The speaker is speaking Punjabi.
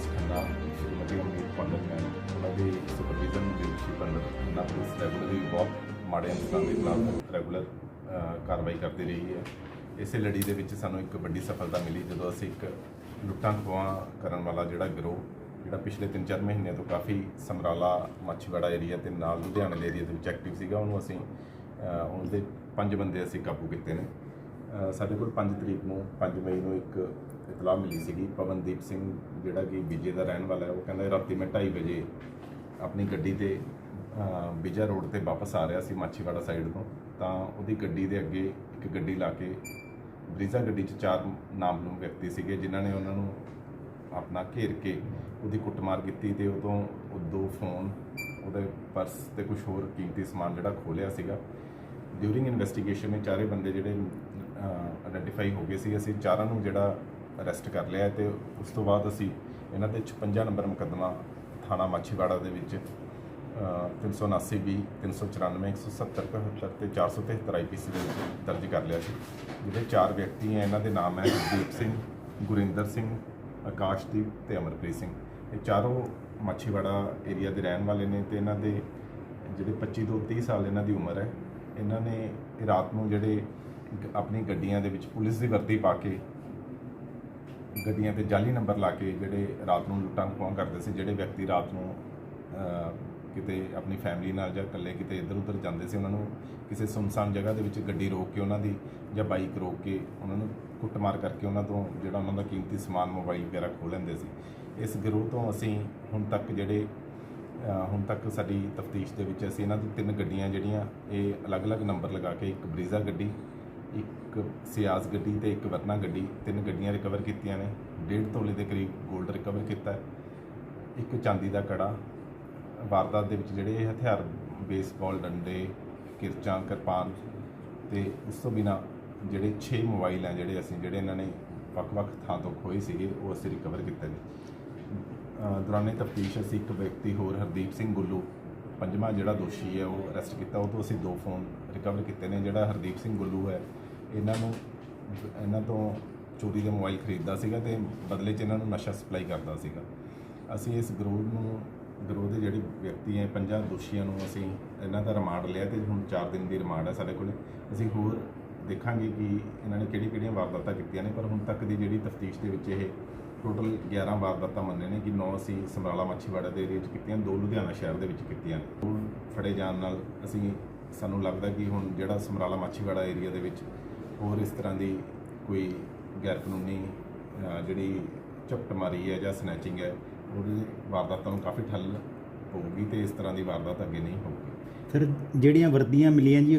ਪੁਲਿਸ ਖੰਨਾ ਸ਼੍ਰੀਮਤੀ ਗੁਰਮੀਤ ਪੰਡਤ ਮੈਮ ਉਹਨਾਂ ਦੀ ਸੁਪਰਵਿਜ਼ਨ ਦੇ ਰਿਸ਼ੀ ਪੰਡਤ ਖੰਨਾ ਪੁਲਿਸ ਰੈਗੂਲਰਲੀ ਬਹੁਤ ਮਾੜੇ ਅੰਸਰਾਂ ਦੇ ਖਿਲਾਫ ਰੈਗੂਲਰ ਕਾਰਵਾਈ ਕਰਦੀ ਰਹੀ ਹੈ। ਇਸੇ ਲੜੀ ਦੇ ਵਿੱਚ ਸਾਨੂੰ ਇੱਕ ਵੱਡੀ ਸਫਲਤਾ ਮਿਲੀ, ਜਦੋਂ ਅਸੀਂ ਇੱਕ ਲੁੱਟਾਂ ਖੋਹਾਂ ਕਰਨ ਵਾਲਾ ਜਿਹੜਾ ਗਿਰੋਹ, ਜਿਹੜਾ ਪਿਛਲੇ 3-4 ਮਹੀਨੇ ਤੋਂ ਕਾਫੀ ਸਮਰਾਲਾ, ਮੱਛੀਵਾੜਾ ਏਰੀਆ ਤੇ ਨਾਲ ਲੁਧਿਆਣਾ ਦੇ ਏਰੀਆ ਦੇ ਵਿੱਚ ਐਕਟਿਵ ਸੀਗਾ, ਉਹਨੂੰ ਅਸੀਂ ਉਹਦੇ ਪੰਜ ਬੰਦੇ ਅਸੀਂ ਕਾਬੂ ਕੀਤੇ ਨੇ। ਸਾਡੇ ਕੋਲ 5 ਤਰੀਕ ਨੂੰ 5 ਮਈ ਨੂੰ ਇੱਕ ਇਤਲਾਹ ਮਿਲੀ ਸੀਗੀ। ਪਵਨਦੀਪ ਸਿੰਘ ਜਿਹੜਾ ਕਿ ਵਿਜੇ ਦਾ ਰਹਿਣ ਵਾਲਾ ਹੈ ਉਹ ਕਹਿੰਦਾ ਰਾਤੀ ਮੈਂ 2:30 ਵਜੇ ਆਪਣੀ ਗੱਡੀ ਤੇ ਅ, ਰੋਡ ਤੇ ਵਾਪਸ ਆ ਰਿਹਾ ਸੀ ਮਾਛੀਵਾੜਾ ਸਾਈਡ ਤੋਂ। ਤਾਂ ਉਹਦੀ ਗੱਡੀ ਦੇ ਅੱਗੇ ਇੱਕ ਗੱਡੀ ਲਾ ਕੇ ਬਰੀਜ਼ਾ ਗੱਡੀ 'ਚ ਚਾਰ ਨਾਮਲੂਮ ਵਿਅਕਤੀ ਸੀਗੇ ਜਿਨ੍ਹਾਂ ਨੇ ਉਹਨਾਂ ਨੂੰ ਆਪਣਾ ਘੇਰ ਕੇ ਉਹਦੀ ਕੁੱਟਮਾਰ ਕੀਤੀ ਤੇ ਉਦੋਂ ਉਹ ਦੋ ਫੋਨ ਉਹਦੇ ਪਰਸ ਤੇ ਕੁਝ ਹੋਰ ਕੀਮਤੀ ਸਮਾਨ ਜਿਹੜਾ ਖੋਲਿਆ ਸੀਗਾ। ਡਿਊਰਿੰਗ ਇਨਵੈਸਟੀਗੇਸ਼ਨ ਨੇ ਚਾਰੇ ਬੰਦੇ ਜਿਹੜੇ ਆਇਡੈਂਟੀਫਾਈ ਹੋ ਗਏ ਸੀ। ਅਸੀਂ ਚਾਰਾਂ ਨੂੰ ਜਿਹੜਾ ਅਰੈਸਟ ਕਰ ਲਿਆ ਤੇ ਉਸ ਤੋਂ ਬਾਅਦ ਅਸੀਂ ਇਹਨਾਂ ਤੇ 56 ਨੰਬਰ ਮੁਕੱਦਮਾ ਥਾਣਾ ਮਾਛੀਵਾੜਾ ਦੇ ਵਿੱਚ ਅ, 379 ਬੀ 394 170 75 ਤੇ 473 ਆਈਪੀਸੀ ਦੇ ਵਿੱਚ ਦਰਜ ਕਰ ਲਿਆ ਸੀ। ਜਿਹੜੇ ਚਾਰ ਵਿਅਕਤੀ ਹੈ ਇਹਨਾਂ ਦੇ ਨਾਮ ਹੈ ਦੀਪ ਸਿੰਘ ਗੁਰਿੰਦਰ ਸਿੰਘ ਆਕਾਸ਼ਦੀਪ ਤੇ ਅਮਰਪ੍ਰੀਤ ਸਿੰਘ। ਇਹ ਚਾਰੋਂ ਮਾਛੀਵਾੜਾ ਏਰੀਆ ਦੇ ਰਹਿਣ ਵਾਲੇ ਨੇ ਤੇ ਇਹਨਾਂ ਦੇ ਜਿਹੜੇ 25 ਤੋਂ 30 ਸਾਲ ਇਹਨਾਂ ਦੀ ਉਮਰ ਹੈ। ਇਹਨਾਂ ਨੇ ਰਾਤ ਨੂੰ ਜਿਹੜੇ ਆਪਣੀ ਗੱਡੀਆਂ ਦੇ ਵਿੱਚ ਪੁਲਿਸ ਦੀ ਵਰਦੀ ਪਾ ਕੇ, ਗੱਡੀਆਂ ਤੇ ਜਾਲੀ ਨੰਬਰ ਲਾ ਕੇ ਜਿਹੜੇ ਰਾਤ ਨੂੰ ਲੁੱਟਾਂ ਖੋਹਾਂ ਕਰਦੇ ਸੀ, ਜਿਹੜੇ ਵਿਅਕਤੀ ਰਾਤ ਨੂੰ ਕਿਤੇ ਆਪਣੀ ਫੈਮਿਲੀ ਨਾਲ ਜਾਂ ਇਕੱਲੇ ਕਿਤੇ ਇੱਧਰ ਉੱਧਰ ਜਾਂਦੇ ਸੀ, ਉਹਨਾਂ ਨੂੰ ਕਿਸੇ ਸੁਨਸਾਨ ਜਗ੍ਹਾ ਦੇ ਵਿੱਚ ਗੱਡੀ ਰੋਕ ਕੇ ਉਹਨਾਂ ਦੀ ਜਾਂ ਬਾਈਕ ਰੋਕ ਕੇ ਉਹਨਾਂ ਨੂੰ ਕੁੱਟਮਾਰ ਕਰਕੇ ਉਹਨਾਂ ਤੋਂ ਜਿਹੜਾ ਉਹਨਾਂ ਦਾ ਕੀਮਤੀ ਸਮਾਨ ਮੋਬਾਈਲ ਵਗੈਰਾ ਖੋਹ ਲੈਂਦੇ ਸੀ। ਇਸ ਗਿਰੋਹ ਤੋਂ ਅਸੀਂ ਹੁਣ ਤੱਕ ਜਿਹੜੇ ਹੁਣ ਤੱਕ ਸਾਡੀ ਤਫਤੀਸ਼ ਦੇ ਵਿੱਚ ਅਸੀਂ ਇਹਨਾਂ ਦੀ ਤਿੰਨ ਗੱਡੀਆਂ ਜਿਹੜੀਆਂ, ਇਹ ਅਲੱਗ-ਅਲੱਗ ਨੰਬਰ ਲਗਾ ਕੇ ਇੱਕ ਬਰੀਜ਼ਾ ਗੱਡੀ ਇੱਕ ਸਿਆਜ਼ ਗੱਡੀ ਤੇ ਇੱਕ ਵਰਨਾ ਗੱਡੀ ਤਿੰਨ ਗੱਡੀਆਂ ਰਿਕਵਰ ਕੀਤੀਆਂ ਨੇ। ਡੇਢ ਤੋਲੇ ਦੇ ਕਰੀਬ 골ਡ ਰਿਕਵਰ ਕੀਤਾ ਹੈ। ਇੱਕ ਚਾਂਦੀ ਦਾ ਕੜਾ। ਵਾਰਦਾਤ ਦੇ ਵਿੱਚ ਜਿਹੜੇ ਇਹ ਹਥਿਆਰ ਬੇਸਬਾਲ ਡੰਡੇ ਕਿਰਚਾਂ ਕਿਰਪਾਨ ਤੇ ਉਸ ਤੋਂ ਬਿਨਾ ਜਿਹੜੇ 6 ਮੋਬਾਈਲ ਆ ਜਿਹੜੇ ਅਸੀਂ ਜਿਹੜੇ ਇਹਨਾਂ ਨੇ ਵੱਖ-ਵੱਖ ਥਾਂ ਤੋਂ ਖੋਏ ਸੀਗੇ ਉਹ ਅਸੀਂ ਰਿਕਵਰ ਕੀਤੇ ਨੇ। ਅ, ਦੌਰਾਨੇ ਤਫਤੀਸ਼ ਅਸੀਂ ਇੱਕ ਵਿਅਕਤੀ ਹੋਰ ਹਰਦੀਪ ਸਿੰਘ ਗੁੱਲੂ ਪੰਜਵਾਂ ਜਿਹੜਾ ਦੋਸ਼ੀ ਹੈ, ਉਹ ਅਰੈਸਟ ਕੀਤਾ। ਉਹ ਤੋਂ ਅਸੀਂ ਦੋ ਫੋਨ ਰਿਕਵਰ ਕੀਤੇ ਨੇ। ਜਿਹੜਾ ਹਰਦੀਪ ਸਿੰਘ ਗੁੱਲੂ ਹੈ, ਇਹਨਾਂ ਨੂੰ, ਇਹਨਾਂ ਤੋਂ ਚੋਰੀ ਦੇ ਮੋਬਾਈਲ ਖਰੀਦਦਾ ਸੀਗਾ ਤੇ ਬਦਲੇ 'ਚ ਇਹਨਾਂ ਨੂੰ ਨਸ਼ਾ ਸਪਲਾਈ ਕਰਦਾ ਸੀਗਾ। ਅਸੀਂ ਇਸ ਗਰੋਹ ਨੂੰ, ਗਰੋਹ ਦੇ ਜਿਹੜੇ ਵਿਅਕਤੀ ਹੈ, ਪੰਜਾਂ ਦੋਸ਼ੀਆਂ ਨੂੰ ਅਸੀਂ ਇਹਨਾਂ ਦਾ ਰਿਮਾਂਡ ਲਿਆ ਤੇ ਹੁਣ 4 ਦਿਨ ਦੀ ਰਿਮਾਂਡ ਹੈ ਸਾਡੇ ਕੋਲ। ਅਸੀਂ ਹੋਰ ਦੇਖਾਂਗੇ ਕਿ ਇਹਨਾਂ ਨੇ ਕਿਹੜੀ ਕਿਹੜੀਆਂ ਵਾਰਦਾਤਾਂ ਕੀਤੀਆਂ ਨੇ, ਪਰ ਹੁਣ ਤੱਕ ਦੀ ਜਿਹੜੀ ਤਫਤੀਸ਼ ਦੇ ਵਿੱਚ ਇਹ ਟੋਟਲ 11 ਵਾਰਦਾਤਾਂ ਮੰਨੇ ਨੇ ਕਿ 9 ਅਸੀਂ ਸਮਰਾਲਾ ਮਾਛੀਵਾੜਾ ਦੇ ਏਰੀਆ 'ਚ ਕੀਤੀਆਂ, ਦੋ ਲੁਧਿਆਣਾ ਸ਼ਹਿਰ ਦੇ ਵਿੱਚ ਕੀਤੀਆਂ। ਨੇ ਉਹ ਫੜੇ ਜਾਣ ਨਾਲ ਅਸੀਂ, ਸਾਨੂੰ ਲੱਗਦਾ ਕਿ ਹੁਣ ਜਿਹੜਾ ਸਮਰਾਲਾ ਮਾਛੀਵਾੜਾ ਏਰੀਆ ਦੇ ਵਿੱਚ ਹੋਰ ਇਸ ਤਰ੍ਹਾਂ ਦੀ ਕੋਈ ਗੈਰ ਕਾਨੂੰਨੀ ਜਿਹੜੀ ਝਪਟ ਮਾਰੀ ਹੈ ਜਾਂ ਸਨੈਚਿੰਗ ਹੈ, ਉਹਦੇ ਵਾਰਦਾਤਾਂ ਨੂੰ ਕਾਫੀ ਠੱਲ ਪਊਗੀ ਤੇ ਇਸ ਤਰ੍ਹਾਂ ਦੀ ਵਾਰਦਾਤ ਅੱਗੇ ਨਹੀਂ ਹੋਊਗੀ। ਫਿਰ ਜਿਹੜੀਆਂ ਵਰਦੀਆਂ ਮਿਲੀਆਂ ਜੀ